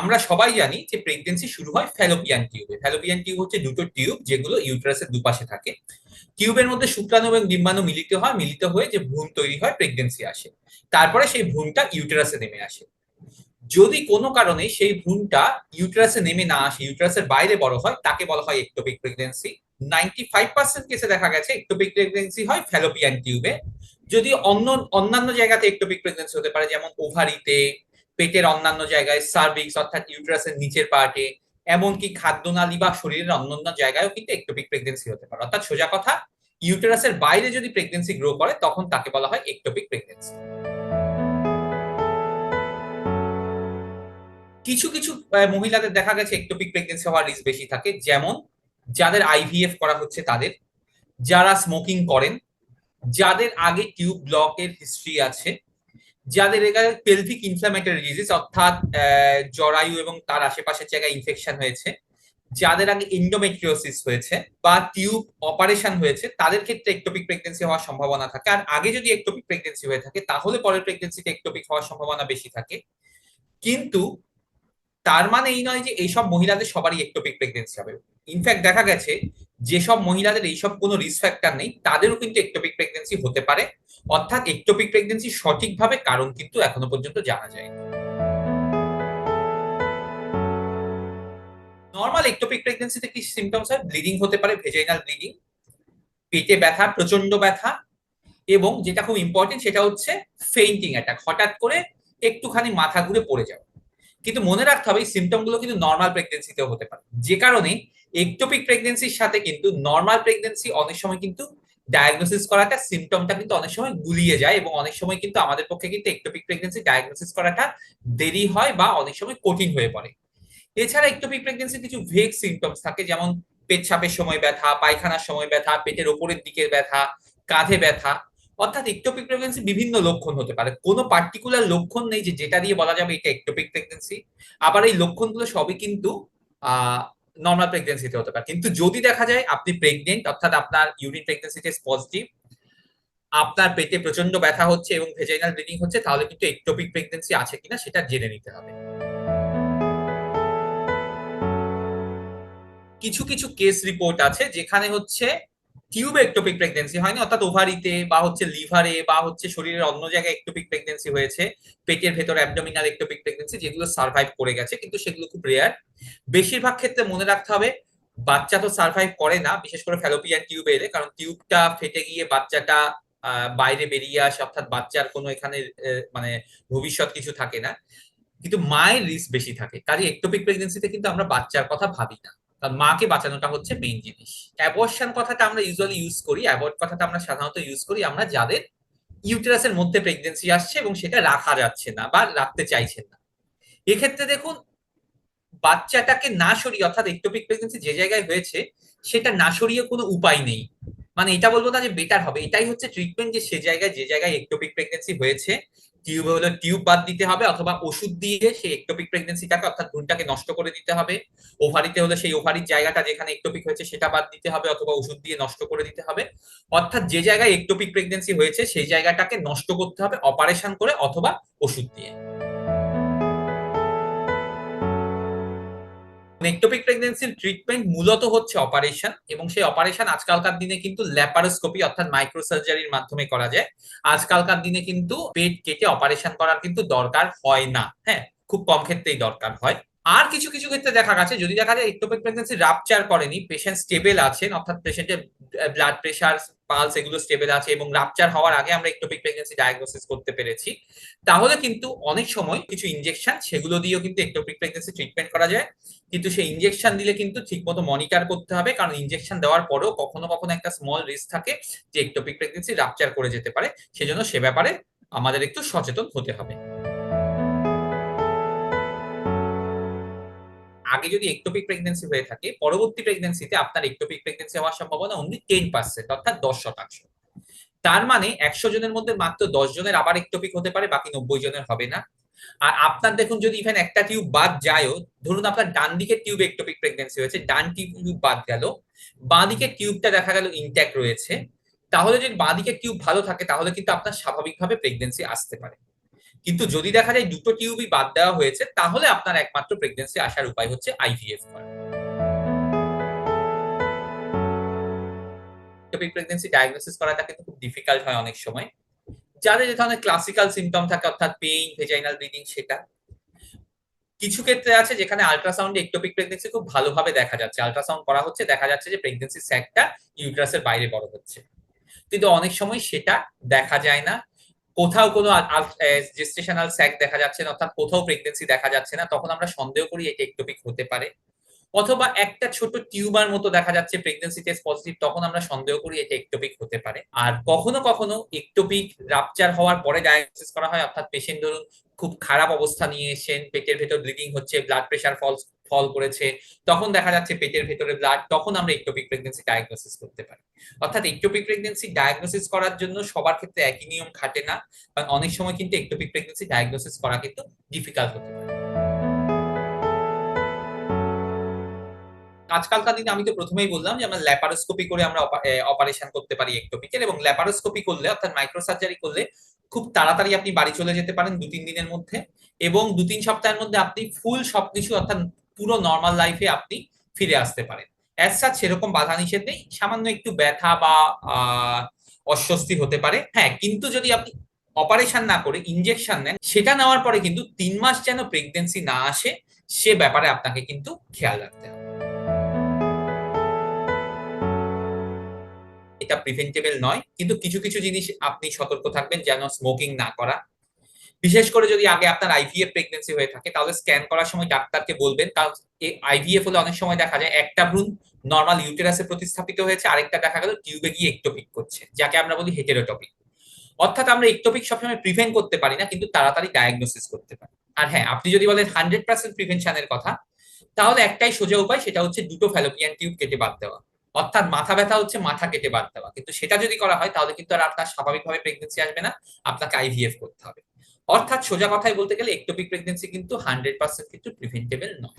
আমরা সবাই জানি যে প্রেগনেন্সি শুরু হয় ফ্যালোপিয়ান টিউবে ফ্যালোপিয়ান টিউব হচ্ছে দুটো টিউব যেগুলো ইউটারাসের দুপাশে থাকে। টিউবের মধ্যে শুক্রাণু এবং ডিম্বাণু মিলিত হয়, মিলিত হয়ে যে ভ্রূণ তৈরি হয় প্রেগনেন্সি আসে। তারপরে সেই ভ্রূণটা ইউটারাসে নেমে আসে। যদি কোনো কারণে সেই ভ্রূণটা ইউটারাসে নেমে না আসে ইউটারাসের বাইরে বড় হয়, তাকে বলা হয় ectopic pregnancy ninety five percent কেসে দেখা গেছে একটোপিক প্রেগনেন্সি হয় ফ্যালোপিয়ান টিউবে যদি অন্য, অন্যান্য জায়গাতে একটোপিক প্রেগনেন্সি হতে পারে, যেমন ওভারিতে পেটের অন্যান্য জায়গায় সার্ভিক্স অর্থাৎ ইউটারাসের নিচের পার্টে এমনকি খাদ্যনালী বা শরীরের অন্যান্য জায়গায়ও কিন্তু একটোপিক প্রেগনেন্সি হতে পারে। অর্থাৎ সোজা কথা ইউটারাসের বাইরে যদি প্রেগনেন্সি গ্রো করে, তখন তাকে বলা হয় একটোপিক প্রেগনেন্সি কিছু কিছু মহিলাদের দেখা গেছে একটোপিক প্রেগনেন্সি হওয়ার রিস্ক বেশি থাকে, যেমন যাদের আইভিএফ করা হচ্ছে তাদের, যারা স্মোকিং করেন, যাদের আগে টিউব ব্লকের হিস্ট্রি আছে যাদের এখানে পেলভিক ইনফ্লামেটরি ডিজিজ অর্থাৎ জরায়ু এবং তার আশেপাশের জায়গায় ইনফেকশন হয়েছে, যাদের আগে ইন্ডোমেট্রিওসিস হয়েছে বা টিউব অপারেশন হয়েছে, তাদের ক্ষেত্রে একটোপিক প্রেগনেন্সি হওয়ার সম্ভাবনা থাকে। আর আগে যদি একটোপিক প্রেগনেন্সি হয়ে থাকে, তাহলে পরের প্রেগনেন্সিতে একটোপিক হওয়ার সম্ভাবনা বেশি থাকে। কিন্তু তার মানে এই নয় যে এইসব মহিলাদের সবারই একটোপিক প্রেগনেন্সি হবে। ইনফ্যাক্ট দেখা গেছে, যেসব মহিলাদের এইসব কোনো রিস্ক ফ্যাক্টর নেই, তাদেরও কিন্তু একটোপিক প্রেগনেন্সি হতে পারে। অর্থাৎ একটোপিক প্রেগনেন্সি সঠিকভাবে কারণ কিন্তু এখনও পর্যন্ত জানা যায় নর্মাল একটোপিক প্রেগনেন্সিতে কি সিমটমস হয়? ব্লিডিং হতে পারে ভেজাইনাল ব্লিডিং পেটে ব্যথা প্রচণ্ড ব্যথা, এবং যেটা খুব ইম্পর্টেন্ট সেটা হচ্ছে ফেইন্টিং অ্যাটাক হঠাৎ করে একটুখানি মাথা ঘুরে পড়ে যাওয়া। কিন্তু মনে রাখতে হবে, এই সিমটমগুলো কিন্তু নর্মাল প্রেগনেন্সিতেও হতে পারে। যে কারণে একটোপিক প্রেগনেন্সির সাথে কিন্তু নর্মাল প্রেগনেন্সি অনেক সময় কিন্তু ডায়াগনোসিস করাটা সিমটমটা কিন্তু অনেক সময় গুলিয়ে যায় এবং অনেক সময় কিন্তু আমাদের পক্ষে কিন্তু একটোপিক প্রেগনেন্সি ডায়াগনোসিস করাটা দেরি হয় বা অনেক সময় কঠিন হয়ে পড়ে। এছাড়া একটোপিক প্রেগনেন্সির কিছু ভেগ সিমটমস থাকে, যেমন পেট ছাপের সময় ব্যথা, পায়খানার সময় ব্যথা, পেটের ওপরের দিকের ব্যথা, কাঁধে ব্যথা। অর্থাৎ একটোপিক প্রেগনেন্সি বিভিন্ন লক্ষণ হতে পারে। কোনো পার্টিকুলার লক্ষণ নেই যে যেটা দিয়ে বলা যাবে এটা একটোপিক প্রেগনেন্সি আবার এই লক্ষণগুলো সবই কিন্তু নর্মাল প্রেগনেন্সিতে হতে পারে। কিন্তু যদি দেখা যায় আপনি প্রেগনেন্ট অর্থাৎ আপনার ইউরিন প্রেগনেন্সি টেস্ট পজিটিভ আপনার পেটে প্রচণ্ড ব্যথা হচ্ছে এবং ভেজাইনাল ব্লিডিং হচ্ছে, তাহলে কিন্তু একটোপিক প্রেগনেন্সি আছে কিনা সেটা জেনে নিতে হবে। কিছু কিছু কেস রিপোর্ট আছে যেখানে হচ্ছে টিউবে একটোপিক প্রেগনেন্সি হয়নি, অর্থাৎ ওভারিতে বা হচ্ছে লিভারে বা হচ্ছে শরীরের অন্য জায়গায় একটোপিক প্রেগনেন্সি হয়েছে, পেটের ভেতর অ্যাবডোমিনাল একটোপিক প্রেগনেন্সি যেগুলো সার্ভাইভ করে গেছে, কিন্তু সেগুলো খুব রেয়ার বেশিরভাগ ক্ষেত্রে মনে রাখতে হবে, বাচ্চা তো সার্ভাইভ করে না, বিশেষ করে ফ্যালোপিয়ান টিউবে এলে, কারণ টিউবটা ফেটে গিয়ে বাচ্চাটা বাইরে বেরিয়ে আসে, অর্থাৎ বাচ্চার কোনো এখানে মানে ভবিষ্যৎ কিছু থাকে না। কিন্তু মায়ের রিস্ক বেশি থাকে কাজে একটোপিক প্রেগনেন্সিতে কিন্তু আমরা বাচ্চার কথা ভাবি না। মাকে বাঁচানোটা হচ্ছে মেইন জিনিস। অ্যাবর্শন কথাটা আমরা ইউজুয়ালি ইউজ করি অ্যাবর্ট কথাটা আমরা সাধারণত ইউজ করি, আমরা যাদের ইউটেরাসের মধ্যে প্রেগনেন্সি আসছে এবং সেটা রাখা যাচ্ছে না বা রাখতে চাইছেন না। এক্ষেত্রে দেখুন, বাচ্চাটাকে না সরিয়ে, অর্থাৎ একটোপিক প্রেগনেন্সি যে জায়গায় হয়েছে, সেটা না সরিয়ে কোনো উপায় নেই। মানে এটা বলব না যে বেটার হবে, এটাই হচ্ছে ট্রিটমেন্ট যে সে জায়গায়, যে জায়গায় একটোপিক প্রেগনেন্সি হয়েছে টিউব হলো, টিউব বাদ দিতে হবে অথবা ওষুধ দিয়ে সেই একটোপিক প্রেগনেন্সিটাকে অর্থাৎ ভ্রূণটাকে নষ্ট করে দিতে হবে। ওভারিতে হলে সেই ওভারির জায়গাটা যেখানে একটোপিক হয়েছে সেটা বাদ দিতে হবে অথবা ওষুধ দিয়ে নষ্ট করে দিতে হবে। অর্থাৎ যে জায়গায় একটোপিক প্রেগনেন্সি হয়েছে সেই জায়গাটাকে নষ্ট করতে হবে অপারেশন করে অথবা ওষুধ দিয়ে। নেকটোপিক প্রেগনেন্সির ট্রিটমেন্ট মূলত হচ্ছে অপারেশন এবং সেই অপারেশন আজকালকার দিনে কিন্তু ল্যাপারোস্কোপি অর্থাৎ মাইক্রোসার্জারির মাধ্যমে করা যায়। আজকালকার দিনে কিন্তু পেট কেটে অপারেশন করার কিন্তু দরকার হয় না। হ্যাঁ খুব কম ক্ষেত্রেই দরকার হয়। আর কিছু কিছু ক্ষেত্রে দেখা গেছে, যদি দেখা যায় একটোপিক প্রেগনেন্সি রাপচার করেনি পেশেন্ট স্টেবল আছেন, অর্থাৎ পেশেন্টের ব্লাড প্রেশার পালস এগুলো স্টেবল আছে এবং রাপচার হওয়ার আগে আমরা একটোপিক প্রেগনেন্সি ডায়াগনোসিস করতে পেরেছি, তাহলে কিন্তু অনেক সময় কিছু ইনজেকশন সেগুলো দিয়েও কিন্তু একটোপিক প্রেগনেন্সি ট্রিটমেন্ট করা যায়। কিন্তু সেই ইনজেকশন দিলে কিন্তু ঠিকমতো মনিটর করতে হবে, কারণ ইনজেকশন দেওয়ার পরেও কখনো কখনো একটা স্মল রিস্ক থাকে যে একটোপিক প্রেগনেন্সি রাপচার করে যেতে পারে। সেজন্য সে ব্যাপারে আমাদের একটু সচেতন হতে হবে। আগে যদি একটোপিক প্রেগনেন্সি হয়ে থাকে, পরবর্তী প্রেগনেন্সিতে আপনার একটোপিক প্রেগনেন্সি হওয়ার সম্ভাবনা অনলি টেন পার্সেন্ট অর্থাৎ দশ শতাংশ। তার মানে একশো জনের মধ্যে মাত্র দশ জনের আবার একটোপিক হতে পারে, বাকি নব্বই জনের হবে না। আর আপনার দেখুন, যদি ইভেন একটা টিউব বাদ যায়ও, ধরুন আপনার ডান দিকের টিউব একটোপিক প্রেগনেন্সি হয়েছে, ডান টিউব বাদ গেল, বাঁ দিকের টিউবটা দেখা গেল ইনট্যাক্ট রয়েছে, তাহলে যদি বাঁ দিকের টিউব ভালো থাকে, তাহলে কিন্তু আপনার স্বাভাবিকভাবে প্রেগনেন্সি আসতে পারে। কিন্তু যদি দেখা যায় দুটো টিউবই বাদ দেওয়া হয়েছে, তাহলে আপনার একমাত্র প্রেগনেন্সি আসার উপায় হচ্ছে আইভিএফ করা। ইক্টোপিক প্রেগনেন্সি ডায়াগনোসিস করাটা কিন্তু খুব ডিফিকাল্ট হয় অনেক সময়। যাদের যে ধরনের ক্লাসিক্যাল সিমটম থাকে, অর্থাৎ পেইন ভেজাইনাল ব্লিডিং সেটা। কিছু ক্ষেত্রে আছে যেখানে আল্ট্রাসাউন্ডে একটোপিক প্রেগনেন্সি খুব ভালোভাবে দেখা যাচ্ছে। আল্ট্রাসাউন্ড করা হচ্ছে, দেখা যাচ্ছে যে প্রেগনেন্সি স্যাকটা ইউট্রাসের বাইরে বড় হচ্ছে। কিন্তু অনেক সময় সেটা দেখা যায় না। কোথাও কোনো জেস্টেশনাল স্যাক দেখা যাচ্ছে না, অর্থাৎ কোথাও প্রেগনেন্সি দেখা যাচ্ছে না, তখন আমরা সন্দেহ করি এটা একটোপিক হতে পারে। অথবা একটা ছোট টিউবার মতো দেখা যাচ্ছে প্রেগনেন্সি টেস্ট পজিটিভ তখন আমরা সন্দেহ করি এটা একটোপিক হতে পারে। আর কখনো কখনো একটোপিক রাপচার হওয়ার পরে ডায়াগনোসিস করা হয়, অর্থাৎ পেশেন্ট ধরুন খুব খারাপ অবস্থা নিয়ে এসেছেন, পেটের ভেতর ব্লিডিং হচ্ছে ব্লাড প্রেশার ফল ফল করেছে, তখন দেখা যাচ্ছে পেটের ভেতরে ব্লাড তখন আমরা একটোপিক প্রেগনেন্সি ডায়াগনোসিস করতে পারি। অর্থাৎ একটোপিক প্রেগনেন্সি ডায়াগনোসিস করার জন্য সবার ক্ষেত্রে একই নিয়ম খাটে না, কারণ অনেক সময় কিন্তু একটোপিক প্রেগনেন্সি ডায়াগনোসিস করা কিন্তু ডিফিকাল্ট হতে পারে। আজকালকার দিনে আমি তো প্রথমেই বললাম যে আমরা ল্যাপারোস্কোপি করে আমরা অপারেশন করতে পারি একটোপিকের এবং ল্যাপারোস্কোপি করলে, অর্থাৎ মাইক্রোসার্জারি করলে খুব তাড়াতাড়ি আপনি বাড়ি চলে যেতে পারেন দু তিন দিনের মধ্যে, এবং দু তিন সপ্তাহের মধ্যে আপনি ফুল সবকিছু, অর্থাৎ পুরো নর্মাল লাইফে আপনি ফিরে আসতে পারেন। অ্যাজ সাচ সেরকম বাধা নিষেধ নেই, সামান্য একটু ব্যথা বা অস্বস্তি হতে পারে হ্যাঁ কিন্তু যদি আপনি অপারেশন না করে ইনজেকশন নেন, সেটা নেওয়ার পরে কিন্তু তিন মাস যেন প্রেগনেন্সি না আসে, সে ব্যাপারে আপনাকে কিন্তু খেয়াল রাখতে হবে। এটা প্রিভেন্টেবল নয়, কিন্তু কিছু কিছু জিনিস আপনি সতর্ক থাকবেন যেন স্মোকিং না করা বিশেষ করে যদি আগে আপনার আইভিএফ প্রেগনেন্সি হয়ে থাকে, তাহলে স্ক্যান করার সময় ডাক্তারকে বলবেন। কারণ এই আইভিএফ হলে অনেক সময় দেখা যায় একটা ভ্রূণ নর্মাল ইউটেরাসে প্রতিস্থাপিত হয়েছে, আরেকটা দেখা গেল টিউবে গিয়ে একটোপিক করছে, যাকে আমরা বলি হেটেরোটপিক অর্থাৎ আমরা একটোপিক সবসময় প্রিভেন্ট করতে পারি না, কিন্তু তাড়াতাড়ি ডায়াগনোসিস করতে পারি। আর হ্যাঁ আপনি যদি বলেন হান্ড্রেড পার্সেন্ট প্রিভেনশনের কথা, তাহলে একটাই সোজা উপায়, সেটা হচ্ছে দুটো ফ্যালোপিয়ান টিউব কেটে বাদ দেওয়া। অর্থাৎ মাথা ব্যথা হচ্ছে মাথা কেটে বাদ দেওয়া। কিন্তু সেটা যদি করা হয়, তাহলে কিন্তু আর আপনার স্বাভাবিকভাবে প্রেগনেন্সি আসবে না, আপনাকে আইভিএফ করতে হবে। অর্থাৎ সোজা কথায় বলতে গেলে একটোপিক প্রেগনেন্সি কিন্তু হান্ড্রেড পার্সেন্ট কিন্তু প্রিভেন্টেবল নয়।